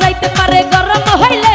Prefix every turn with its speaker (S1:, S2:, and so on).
S1: যাইতে পারে গরম হইলে